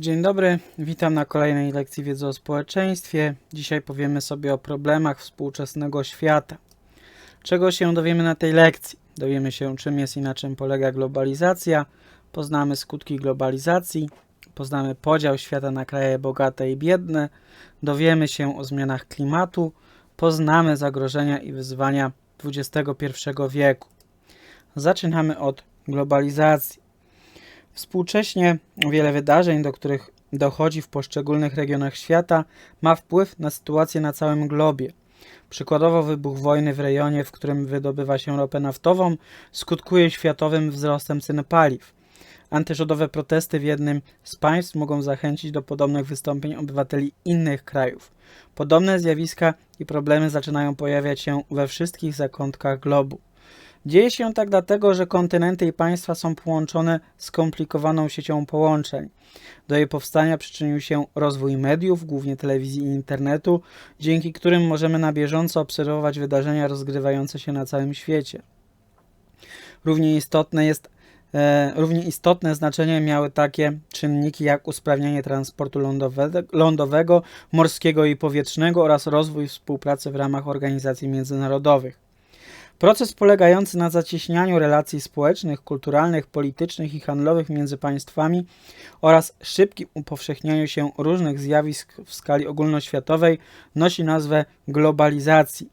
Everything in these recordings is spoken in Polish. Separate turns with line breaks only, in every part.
Dzień dobry, witam na kolejnej lekcji wiedzy o społeczeństwie. Dzisiaj powiemy sobie o problemach współczesnego świata. Czego się dowiemy na tej lekcji? Dowiemy się, czym jest i na czym polega globalizacja, poznamy skutki globalizacji, poznamy podział świata na kraje bogate i biedne, dowiemy się o zmianach klimatu, poznamy zagrożenia i wyzwania XXI wieku. Zaczynamy od globalizacji. Współcześnie wiele wydarzeń, do których dochodzi w poszczególnych regionach świata, ma wpływ na sytuację na całym globie. Przykładowo wybuch wojny w rejonie, w którym wydobywa się ropę naftową, skutkuje światowym wzrostem cen paliw. Antyrządowe protesty w jednym z państw mogą zachęcić do podobnych wystąpień obywateli innych krajów. Podobne zjawiska i problemy zaczynają pojawiać się we wszystkich zakątkach globu. Dzieje się tak dlatego, że kontynenty i państwa są połączone skomplikowaną siecią połączeń. Do jej powstania przyczynił się rozwój mediów, głównie telewizji i internetu, dzięki którym możemy na bieżąco obserwować wydarzenia rozgrywające się na całym świecie. Równie istotne jest E, równie istotne znaczenie miały takie czynniki jak usprawnianie transportu lądowego, lądowego, morskiego i powietrznego oraz rozwój współpracy w ramach organizacji międzynarodowych. Proces polegający na zacieśnianiu relacji społecznych, kulturalnych, politycznych i handlowych między państwami oraz szybkim upowszechnianiu się różnych zjawisk w skali ogólnoświatowej nosi nazwę globalizacji.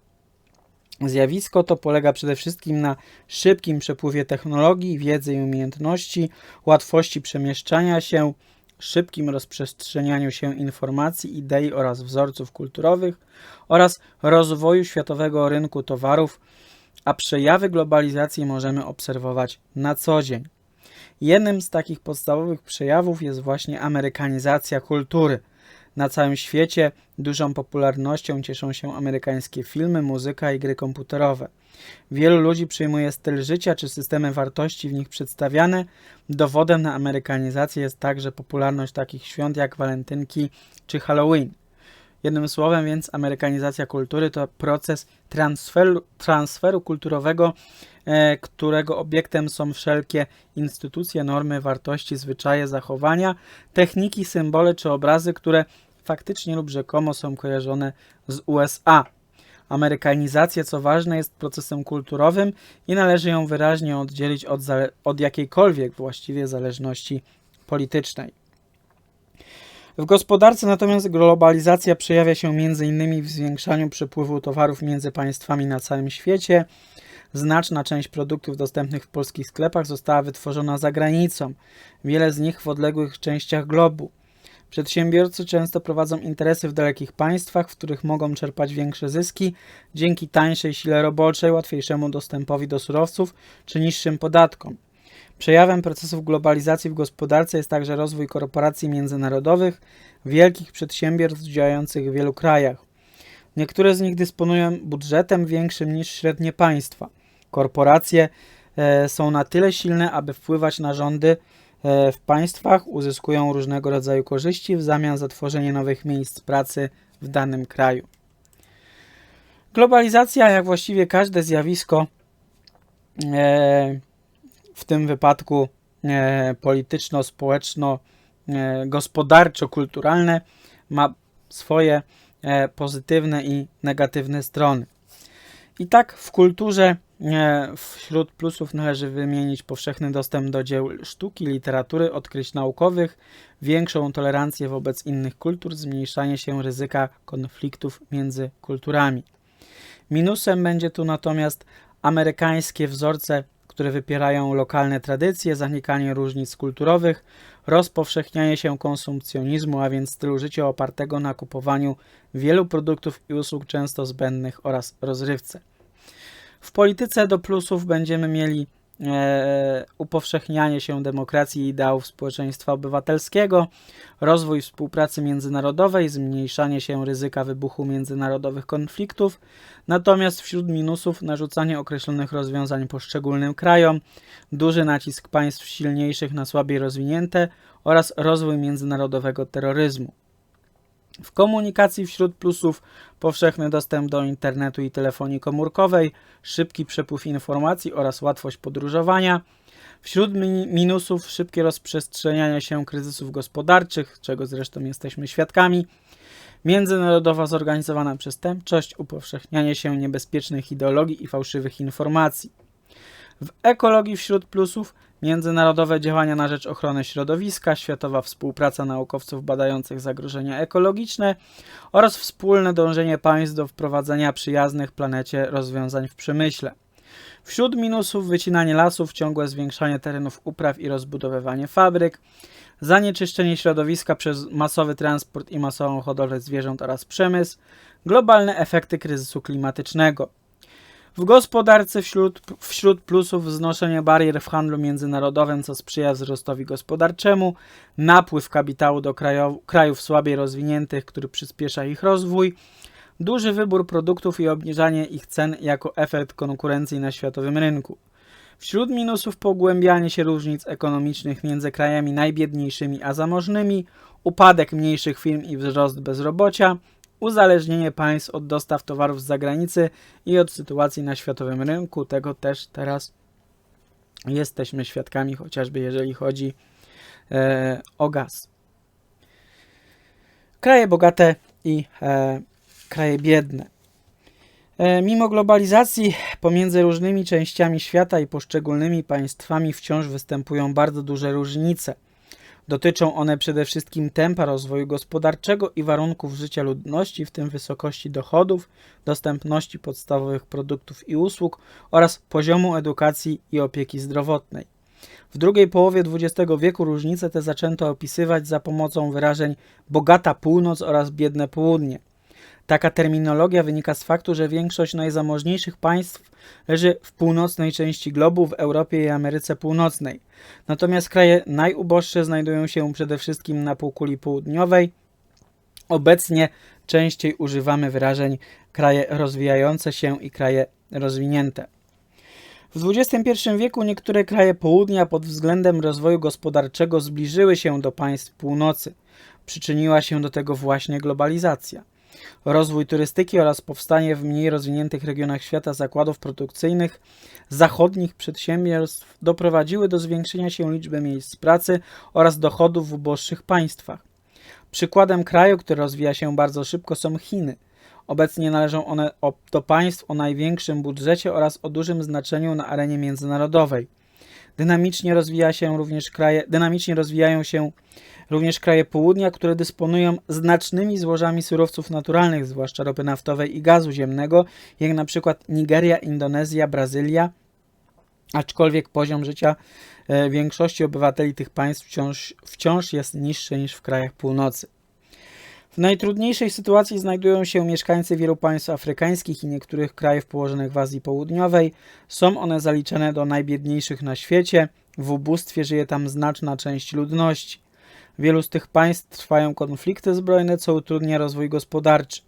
Zjawisko to polega przede wszystkim na szybkim przepływie technologii, wiedzy i umiejętności, łatwości przemieszczania się, szybkim rozprzestrzenianiu się informacji, idei oraz wzorców kulturowych oraz rozwoju światowego rynku towarów, a przejawy globalizacji możemy obserwować na co dzień. Jednym z takich podstawowych przejawów jest właśnie amerykanizacja kultury – na całym świecie dużą popularnością cieszą się amerykańskie filmy, muzyka i gry komputerowe. Wielu ludzi przyjmuje styl życia czy systemy wartości w nich przedstawiane. Dowodem na amerykanizację jest także popularność takich świąt jak walentynki czy Halloween. Jednym słowem więc amerykanizacja kultury to proces transferu, transferu kulturowego, e, którego obiektem są wszelkie instytucje, normy, wartości, zwyczaje, zachowania, techniki, symbole czy obrazy, które faktycznie lub rzekomo są kojarzone z USA. Amerykanizacja, co ważne, jest procesem kulturowym i należy ją wyraźnie oddzielić od, od jakiejkolwiek właściwie zależności politycznej. W gospodarce natomiast globalizacja przejawia się m.in. w zwiększaniu przepływu towarów między państwami na całym świecie. Znaczna część produktów dostępnych w polskich sklepach została wytworzona za granicą, wiele z nich w odległych częściach globu. Przedsiębiorcy często prowadzą interesy w dalekich państwach, w których mogą czerpać większe zyski dzięki tańszej sile roboczej, łatwiejszemu dostępowi do surowców czy niższym podatkom. Przejawem procesów globalizacji w gospodarce jest także rozwój korporacji międzynarodowych, wielkich przedsiębiorstw działających w wielu krajach. Niektóre z nich dysponują budżetem większym niż średnie państwa. Korporacje e, są na tyle silne, aby wpływać na rządy E, w państwach uzyskują różnego rodzaju korzyści w zamian za tworzenie nowych miejsc pracy w danym kraju. Globalizacja, jak właściwie każde zjawisko, e, w tym wypadku e, polityczno-społeczno, gospodarczo-kulturalne, ma swoje pozytywne i negatywne strony. I tak w kulturze Wśród plusów należy wymienić powszechny dostęp do dzieł sztuki, literatury, odkryć naukowych, większą tolerancję wobec innych kultur, zmniejszanie się ryzyka konfliktów między kulturami. Minusem będzie tu natomiast amerykańskie wzorce, które wypierają lokalne tradycje, zanikanie różnic kulturowych, rozpowszechnianie się konsumpcjonizmu, a więc stylu życia opartego na kupowaniu wielu produktów i usług często zbędnych oraz rozrywce. W polityce do plusów będziemy mieli upowszechnianie się demokracji i ideałów społeczeństwa obywatelskiego, rozwój współpracy międzynarodowej, zmniejszanie się ryzyka wybuchu międzynarodowych konfliktów, natomiast wśród minusów narzucanie określonych rozwiązań poszczególnym krajom, duży nacisk państw silniejszych na słabiej rozwinięte oraz rozwój międzynarodowego terroryzmu. W komunikacji wśród plusów powszechny dostęp do internetu i telefonii komórkowej, szybki przepływ informacji oraz łatwość podróżowania. Wśród mi- minusów szybkie rozprzestrzenianie się kryzysów gospodarczych, czego zresztą jesteśmy świadkami, międzynarodowa zorganizowana przestępczość, upowszechnianie się niebezpiecznych ideologii i fałszywych informacji. W ekologii wśród plusów międzynarodowe działania na rzecz ochrony środowiska, światowa współpraca naukowców badających zagrożenia ekologiczne oraz wspólne dążenie państw do wprowadzenia przyjaznych planecie rozwiązań w przemyśle. Wśród minusów wycinanie lasów, ciągłe zwiększanie terenów upraw i rozbudowywanie fabryk, zanieczyszczenie środowiska przez masowy transport i masową hodowlę zwierząt oraz przemysł, globalne efekty kryzysu klimatycznego. W gospodarce wśród, wśród plusów wznoszenie barier w handlu międzynarodowym, co sprzyja wzrostowi gospodarczemu, napływ kapitału do krajo, krajów słabiej rozwiniętych, który przyspiesza ich rozwój, duży wybór produktów i obniżanie ich cen jako efekt konkurencji na światowym rynku. Wśród minusów pogłębianie się różnic ekonomicznych między krajami najbiedniejszymi a zamożnymi, upadek mniejszych firm i wzrost bezrobocia, uzależnienie państw od dostaw towarów z zagranicy i od sytuacji na światowym rynku. Tego też teraz jesteśmy świadkami, chociażby jeżeli chodzi e, o gaz. Kraje bogate i e, kraje biedne. E, Mimo globalizacji pomiędzy różnymi częściami świata i poszczególnymi państwami wciąż występują bardzo duże różnice. Dotyczą one przede wszystkim tempa rozwoju gospodarczego i warunków życia ludności, w tym wysokości dochodów, dostępności podstawowych produktów i usług oraz poziomu edukacji i opieki zdrowotnej. W drugiej połowie XX wieku różnice te zaczęto opisywać za pomocą wyrażeń bogata północ oraz biedne południe. Taka terminologia wynika z faktu, że większość najzamożniejszych państw leży w północnej części globu, w Europie i Ameryce Północnej. Natomiast kraje najuboższe znajdują się przede wszystkim na półkuli południowej. Obecnie częściej używamy wyrażeń kraje rozwijające się i kraje rozwinięte. W XXI wieku niektóre kraje południa pod względem rozwoju gospodarczego zbliżyły się do państw północy. Przyczyniła się do tego właśnie globalizacja. Rozwój turystyki oraz powstanie w mniej rozwiniętych regionach świata zakładów produkcyjnych zachodnich przedsiębiorstw doprowadziły do zwiększenia się liczby miejsc pracy oraz dochodów w uboższych państwach. Przykładem kraju, który rozwija się bardzo szybko są Chiny. Obecnie należą one do państw o największym budżecie oraz o dużym znaczeniu na arenie międzynarodowej. Dynamicznie rozwija się również kraje, dynamicznie rozwijają się również kraje południa, które dysponują znacznymi złożami surowców naturalnych, zwłaszcza ropy naftowej i gazu ziemnego, jak na przykład Nigeria, Indonezja, Brazylia, aczkolwiek poziom życia e, większości obywateli tych państw wciąż, wciąż jest niższy niż w krajach północy. W najtrudniejszej sytuacji znajdują się mieszkańcy wielu państw afrykańskich i niektórych krajów położonych w Azji Południowej. Są one zaliczane do najbiedniejszych na świecie. W ubóstwie żyje tam znaczna część ludności. Wielu z tych państw trwają konflikty zbrojne, co utrudnia rozwój gospodarczy.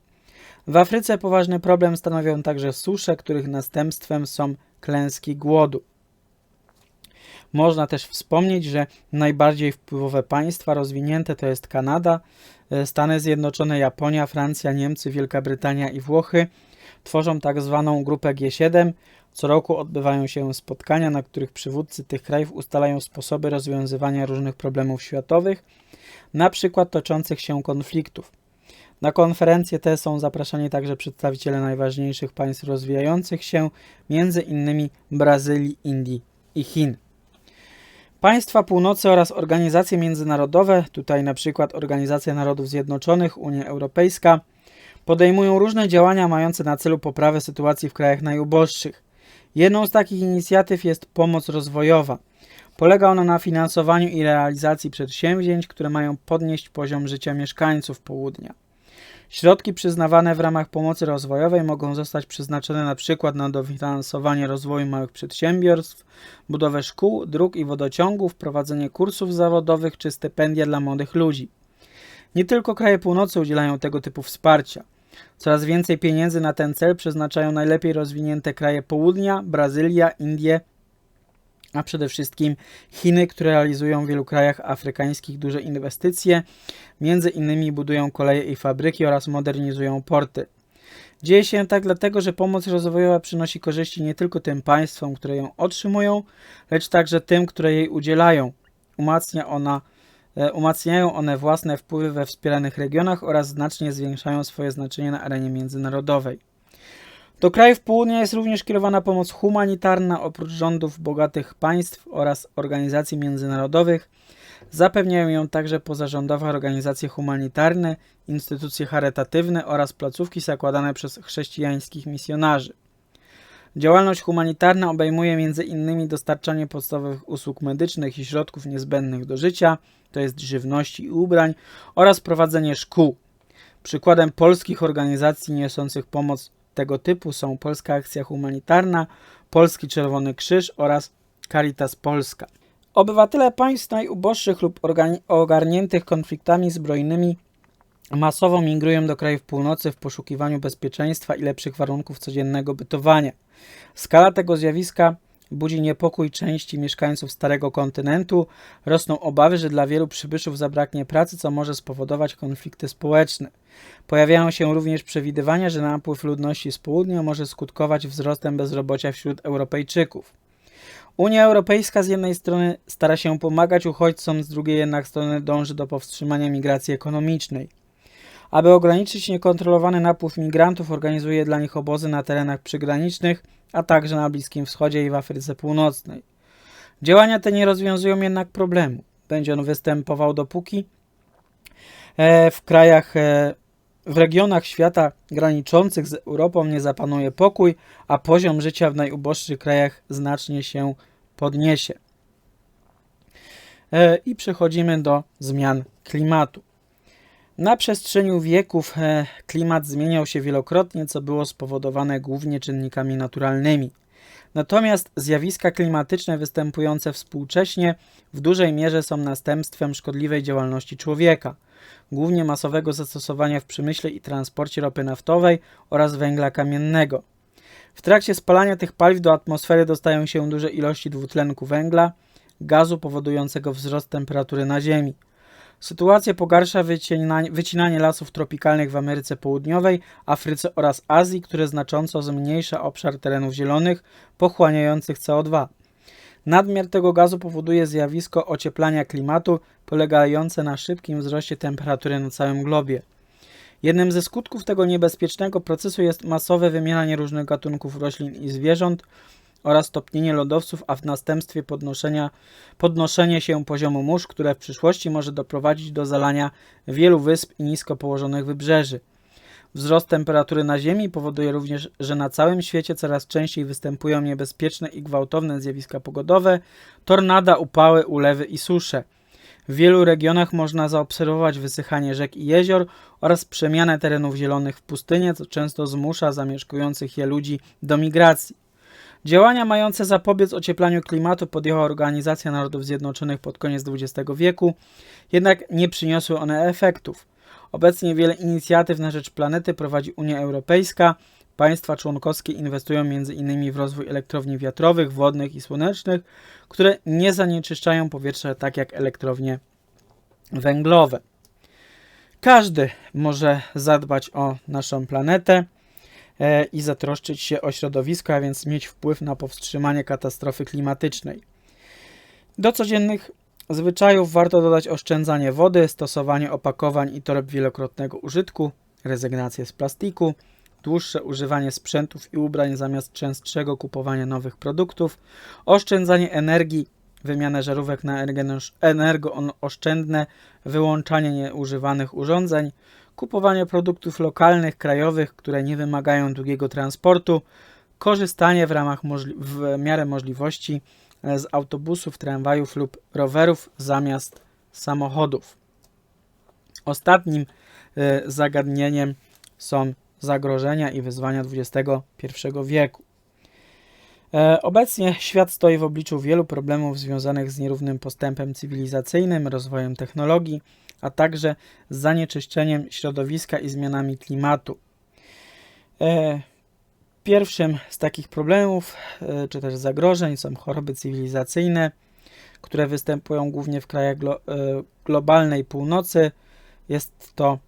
W Afryce poważny problem stanowią także susze, których następstwem są klęski głodu. Można też wspomnieć, że najbardziej wpływowe państwa rozwinięte to jest Kanada, e, Stany Zjednoczone, Japonia, Francja, Niemcy, Wielka Brytania i Włochy. Tworzą tak zwaną grupę G7. Co roku odbywają się spotkania, na których przywódcy tych krajów ustalają sposoby rozwiązywania różnych problemów światowych, na przykład toczących się konfliktów. Na konferencje te są zapraszani także przedstawiciele najważniejszych państw rozwijających się, między innymi Brazylii, Indii i Chin. Państwa północy oraz organizacje międzynarodowe, tutaj na przykład Organizacja Narodów Zjednoczonych, Unia Europejska, podejmują różne działania mające na celu poprawę sytuacji w krajach najuboższych. Jedną z takich inicjatyw jest pomoc rozwojowa. Polega ona na finansowaniu i realizacji przedsięwzięć, które mają podnieść poziom życia mieszkańców południa. Środki przyznawane w ramach pomocy rozwojowej mogą zostać przeznaczone na przykład na dofinansowanie rozwoju małych przedsiębiorstw, budowę szkół, dróg i wodociągów, prowadzenie kursów zawodowych czy stypendia dla młodych ludzi. Nie tylko kraje północy udzielają tego typu wsparcia. Coraz więcej pieniędzy na ten cel przeznaczają najlepiej rozwinięte kraje południa, Brazylia, Indie, a przede wszystkim Chiny, które realizują w wielu krajach afrykańskich duże inwestycje, między innymi budują koleje i fabryki oraz modernizują porty. Dzieje się tak dlatego, że pomoc rozwojowa przynosi korzyści nie tylko tym państwom, które ją otrzymują, lecz także tym, które jej udzielają. Umacnia ona, umacniają one własne wpływy we wspieranych regionach oraz znacznie zwiększają swoje znaczenie na arenie międzynarodowej. Do krajów południa jest również kierowana pomoc humanitarna oprócz rządów bogatych państw oraz organizacji międzynarodowych. Zapewniają ją także pozarządowe organizacje humanitarne, instytucje charytatywne oraz placówki zakładane przez chrześcijańskich misjonarzy. Działalność humanitarna obejmuje m.in. dostarczanie podstawowych usług medycznych i środków niezbędnych do życia, to jest żywności i ubrań, oraz prowadzenie szkół. Przykładem polskich organizacji niosących pomoc tego typu są Polska Akcja Humanitarna, Polski Czerwony Krzyż oraz Caritas Polska. Obywatele państw najuboższych lub ogarniętych konfliktami zbrojnymi masowo migrują do krajów północy w poszukiwaniu bezpieczeństwa i lepszych warunków codziennego bytowania. Skala tego zjawiska budzi niepokój części mieszkańców Starego Kontynentu. Rosną obawy, że dla wielu przybyszów zabraknie pracy, co może spowodować konflikty społeczne. Pojawiają się również przewidywania, że napływ ludności z południa może skutkować wzrostem bezrobocia wśród Europejczyków. Unia Europejska z jednej strony stara się pomagać uchodźcom, z drugiej jednak strony dąży do powstrzymania migracji ekonomicznej. Aby ograniczyć niekontrolowany napływ migrantów, organizuje dla nich obozy na terenach przygranicznych, a także na Bliskim Wschodzie i w Afryce Północnej. Działania te nie rozwiązują jednak problemu. Będzie on występował dopóki e, w krajach, e, w regionach świata graniczących z Europą nie zapanuje pokój, a poziom życia w najuboższych krajach znacznie się podniesie. E, I przechodzimy do zmian klimatu. Na przestrzeni wieków e, klimat zmieniał się wielokrotnie, co było spowodowane głównie czynnikami naturalnymi. Natomiast zjawiska klimatyczne występujące współcześnie w dużej mierze są następstwem szkodliwej działalności człowieka, głównie masowego zastosowania w przemyśle i transporcie ropy naftowej oraz węgla kamiennego. W trakcie spalania tych paliw do atmosfery dostają się duże ilości dwutlenku węgla, gazu powodującego wzrost temperatury na Ziemi. Sytuację pogarsza wycinanie, lasów tropikalnych w Ameryce Południowej, Afryce oraz Azji, które znacząco zmniejsza obszar terenów zielonych pochłaniających CO2. Nadmiar tego gazu powoduje zjawisko ocieplania klimatu polegające na szybkim wzroście temperatury na całym globie. Jednym ze skutków tego niebezpiecznego procesu jest masowe wymieranie różnych gatunków roślin i zwierząt, oraz topnienie lodowców, a w następstwie podnoszenia, podnoszenie się poziomu mórz, które w przyszłości może doprowadzić do zalania wielu wysp i nisko położonych wybrzeży. Wzrost temperatury na Ziemi powoduje również, że na całym świecie coraz częściej występują niebezpieczne i gwałtowne zjawiska pogodowe, tornada, upały, ulewy i susze. W wielu regionach można zaobserwować wysychanie rzek i jezior oraz przemianę terenów zielonych w pustynię, co często zmusza zamieszkujących je ludzi do migracji. Działania mające zapobiec ocieplaniu klimatu podjęła Organizacja Narodów Zjednoczonych pod koniec XX wieku, jednak nie przyniosły one efektów. Obecnie wiele inicjatyw na rzecz planety prowadzi Unia Europejska. Państwa członkowskie inwestują m.in. w rozwój elektrowni wiatrowych, wodnych i słonecznych, które nie zanieczyszczają powietrza tak jak elektrownie węglowe. Każdy może zadbać o naszą planetę. E, i zatroszczyć się o środowisko, a więc mieć wpływ na powstrzymanie katastrofy klimatycznej. Do codziennych zwyczajów warto dodać oszczędzanie wody, stosowanie opakowań i toreb wielokrotnego użytku, rezygnację z plastiku, dłuższe używanie sprzętów i ubrań zamiast częstszego kupowania nowych produktów, oszczędzanie energii, wymianę żarówek na energooszczędne, wyłączanie nieużywanych urządzeń, kupowanie produktów lokalnych, krajowych, które nie wymagają długiego transportu, korzystanie w ramach w miarę możliwości e, z autobusów, tramwajów lub rowerów zamiast samochodów. Ostatnim e, zagadnieniem są zagrożenia i wyzwania XXI wieku. E, obecnie świat stoi w obliczu wielu problemów związanych z nierównym postępem cywilizacyjnym, rozwojem technologii, a także z zanieczyszczeniem środowiska i zmianami klimatu. E, pierwszym z takich problemów, e, czy też zagrożeń są choroby cywilizacyjne, które występują głównie w krajach glo globalnej północy. Jest to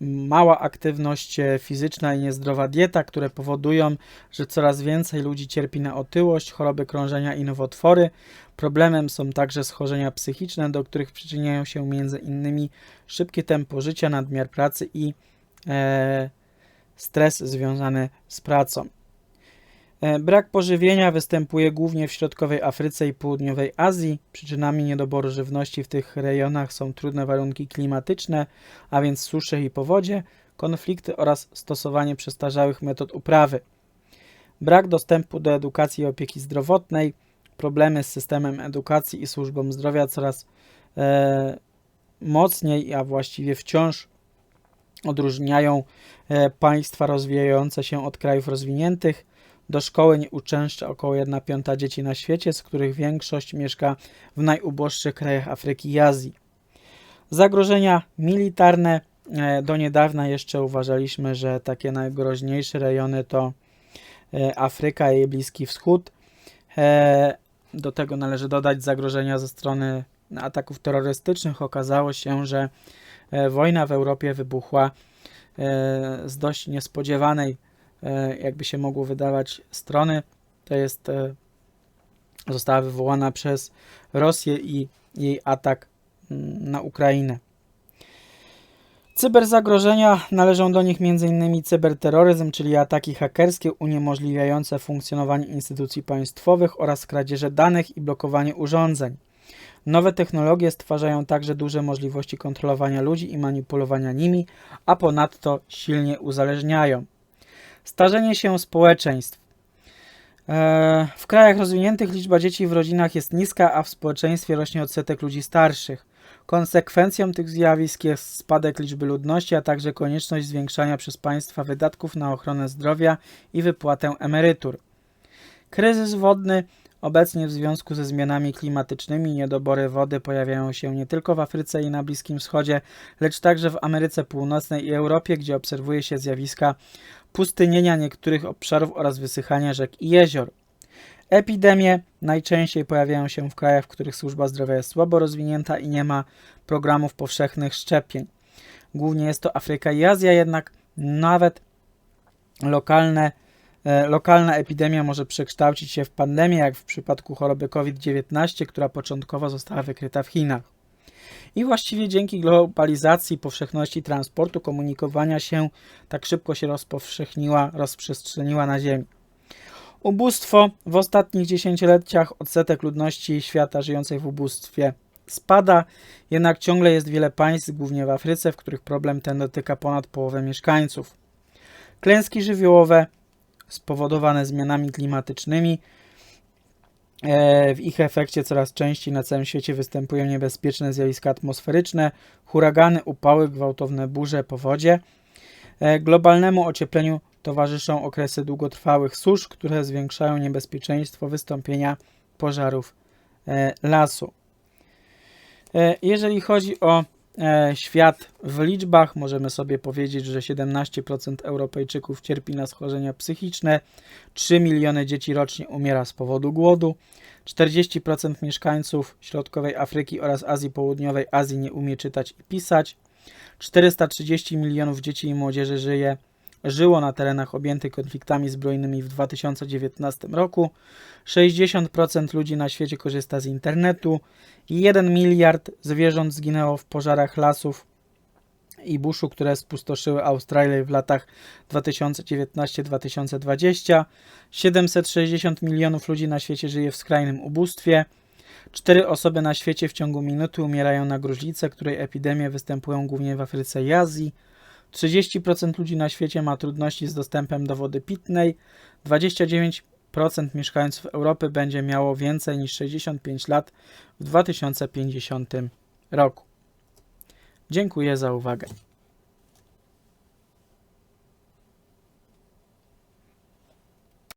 mała aktywność e, fizyczna i niezdrowa dieta, które powodują, że coraz więcej ludzi cierpi na otyłość, choroby krążenia i nowotwory. Problemem są także schorzenia psychiczne, do których przyczyniają się innymi szybkie tempo życia, nadmiar pracy i e, stres związany z pracą. E, Brak pożywienia występuje głównie w środkowej Afryce i południowej Azji. Przyczynami niedoboru żywności w tych rejonach są trudne warunki klimatyczne, a więc susze i powodzie, konflikty oraz stosowanie przestarzałych metod uprawy. Brak dostępu do edukacji i opieki zdrowotnej, problemy z systemem edukacji i służbą zdrowia coraz e, mocniej, a właściwie wciąż odróżniają e, państwa rozwijające się od krajów rozwiniętych. Do szkoły nie uczęszcza około 1 piąta dzieci na świecie, z których większość mieszka w najuboższych krajach Afryki i Azji. Zagrożenia militarne. E, Do niedawna jeszcze uważaliśmy, że takie najgroźniejsze rejony to e, Afryka i Bliski Wschód. Do tego należy dodać zagrożenia ze strony ataków terrorystycznych. Okazało się, że e, wojna w Europie wybuchła e, z dość niespodziewanej e, jakby się mogło wydawać, strony. To jest, została wywołana przez Rosję i jej atak mm, na Ukrainę. Cyberzagrożenia należą do nich m.in. cyberterroryzm, czyli ataki hakerskie uniemożliwiające funkcjonowanie instytucji państwowych oraz kradzieże danych i blokowanie urządzeń. Nowe technologie stwarzają także duże możliwości kontrolowania ludzi i manipulowania nimi, a ponadto silnie uzależniają. Starzenie się społeczeństw. E, W krajach rozwiniętych liczba dzieci w rodzinach jest niska, a w społeczeństwie rośnie odsetek ludzi starszych. Konsekwencją tych zjawisk jest spadek liczby ludności, a także konieczność zwiększania przez państwa wydatków na ochronę zdrowia i wypłatę emerytur. Kryzys wodny. Obecnie w związku ze zmianami klimatycznymi niedobory wody pojawiają się nie tylko w Afryce i na Bliskim Wschodzie, lecz także w Ameryce Północnej i Europie, gdzie obserwuje się zjawiska pustynienia niektórych obszarów oraz wysychania rzek i jezior. Epidemie najczęściej pojawiają się w krajach, w których służba zdrowia jest słabo rozwinięta i nie ma programów powszechnych szczepień. Głównie jest to Afryka i Azja, jednak nawet lokalne, e, lokalna epidemia może przekształcić się w pandemię, jak w przypadku choroby COVID-19, która początkowo została wykryta w Chinach. I właściwie dzięki globalizacji, powszechności transportu, komunikowania się tak szybko się rozpowszechniła, rozprzestrzeniła na Ziemi. Ubóstwo w ostatnich dziesięcioleciach odsetek ludności świata żyjącej w ubóstwie spada, jednak ciągle jest wiele państw, głównie w Afryce, w których problem ten dotyka ponad połowę mieszkańców. Klęski żywiołowe spowodowane zmianami klimatycznymi E, W ich efekcie coraz częściej na całym świecie występują niebezpieczne zjawiska atmosferyczne, huragany, upały, gwałtowne burze, powodzie. E, Globalnemu ociepleniu towarzyszą okresy długotrwałych susz, które zwiększają niebezpieczeństwo wystąpienia pożarów e, lasu. E, Jeżeli chodzi o e, świat w liczbach, możemy sobie powiedzieć, że 17% Europejczyków cierpi na schorzenia psychiczne, 3 miliony dzieci rocznie umiera z powodu głodu, 40% mieszkańców środkowej Afryki oraz Azji Południowej Azji nie umie czytać i pisać, 430 milionów dzieci i młodzieży żyje, żyło na terenach objętych konfliktami zbrojnymi w 2019 roku, 60% ludzi na świecie korzysta z internetu i 1 miliard zwierząt zginęło w pożarach lasów i buszu, które spustoszyły Australię w latach 2019-2020. 760 milionów ludzi na świecie żyje w skrajnym ubóstwie. Cztery osoby na świecie w ciągu minuty umierają na gruźlicę, której epidemie występują głównie w Afryce i Azji. 30% ludzi na świecie ma trudności z dostępem do wody pitnej. 29% mieszkańców Europy będzie miało więcej niż 65 lat w 2050 roku. Dziękuję za uwagę.